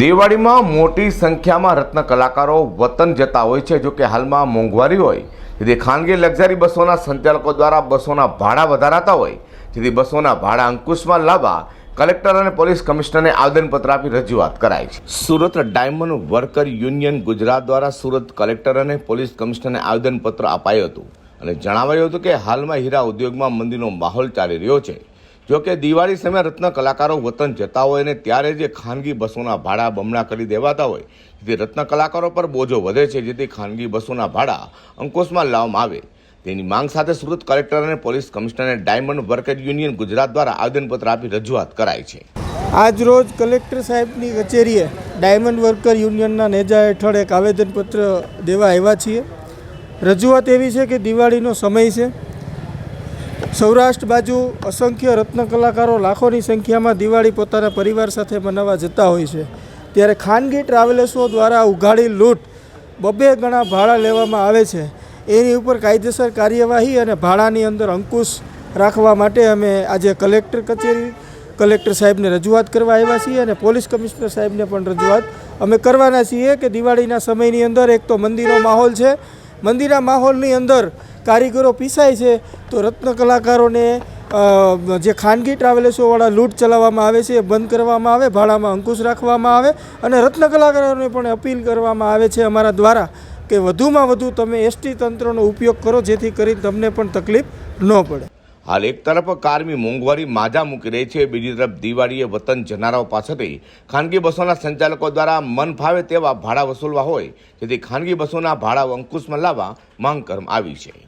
દિવાળીમાં મોટી સંખ્યામાં રત્ન કલાકારો વતન જતા હોય છે. જોકે હાલમાં મોંઘવારી હોય, જેથી ખાનગી લક્ઝરી બસોના સંચાલકો દ્વારા બસોના ભાડા વધારાતા હોય, જેથી બસોના ભાડા અંકુશમાં લાવવા કલેક્ટર અને પોલીસ કમિશનરને આવેદનપત્ર આપી રજૂઆત કરાઈ છે. Surat diamond worker union Gujarat દ્વારા સુરત કલેક્ટર અને પોલીસ કમિશનરને આવેદનપત્ર અપાયું હતું અને જણાવાયું હતું કે હાલમાં હીરા ઉદ્યોગમાં મંદીનો માહોલ ચાલી રહ્યો છે. જો કે દિવાળી સમયે રત્ન કલાકારો વતન જતા હોય ને ત્યારે જે ખાનગી બસોના ભાડા બમણા કરી દેવાતા હોય, જેથી રત્ન કલાકારો પર બોજો વધે છે, જેથી ખાનગી બસોના ભાડા અંકુશમાં લાવવામાં આવે. તેની માંગ સાથે સુરત કલેક્ટર અને પોલીસ કમિશનરને ડાયમંડ વર્કર યુનિયન ગુજરાત દ્વારા આવેદનપત્ર આપી રજૂઆત કરાઈ છે. આજ રોજ કલેક્ટર સાહેબની કચેરીએ ડાયમંડ વર્કર યુનિયનના નેજા હેઠળ એક આવેદનપત્ર દેવા આવ્યા છીએ. રજૂઆત એવી છે કે દિવાળીનો સમય છે. સૌરાષ્ટ્ર બાજુ અસંખ્ય રત્ન કલાકારો લાખોની સંખ્યામાં દિવાળી પોતાના પરિવાર સાથે મનાવવા જતા હોય છે. ત્યારે ખાનગી ટ્રાવેલર્સો દ્વારા ઉઘાડી લૂંટ બબે ગણા ભાડા લેવામાં આવે છે. એની ઉપર કાયદેસર કાર્યવાહી અને ભાડાની અંદર અંકુશ રાખવા માટે અમે આજે કલેક્ટર કચેરી, કલેક્ટર સાહેબને રજૂઆત કરવા આવ્યા છીએ અને પોલીસ કમિશનર સાહેબને પણ રજૂઆત અમે કરવાના છીએ કે દિવાળીના સમયની અંદર એક તો મંદિરનો માહોલ છે મંદિરના માહોલની અંદર કારીગરો પીસાય છે. તો રત્ન કલાકારોને જે ખાનગી ટ્રાવેલર્સોવાળા લૂંટ ચલાવવામાં આવે છે, એ બંધ કરવામાં આવે, ભાડામાં અંકુશ રાખવામાં આવે અને રત્ન કલાકારોને પણ અપીલ કરવામાં આવે છે અમારા દ્વારા કે વધુમાં વધુ તમે એસટી તંત્રનો ઉપયોગ કરો, જેથી કરી તમને પણ તકલીફ ન પડે. હાલ એક તરફ કારમી મોંઘવારી માજા મૂકી રહી છે, બીજી તરફ દિવાળીએ વતન જનારાઓ પાસેથી ખાનગી બસોના સંચાલકો દ્વારા મન ફાવે તેવા ભાડા વસૂલવા હોય, જેથી ખાનગી બસોના ભાડા અંકુશમાં લાવવા માંગ કરવામાં આવી છે.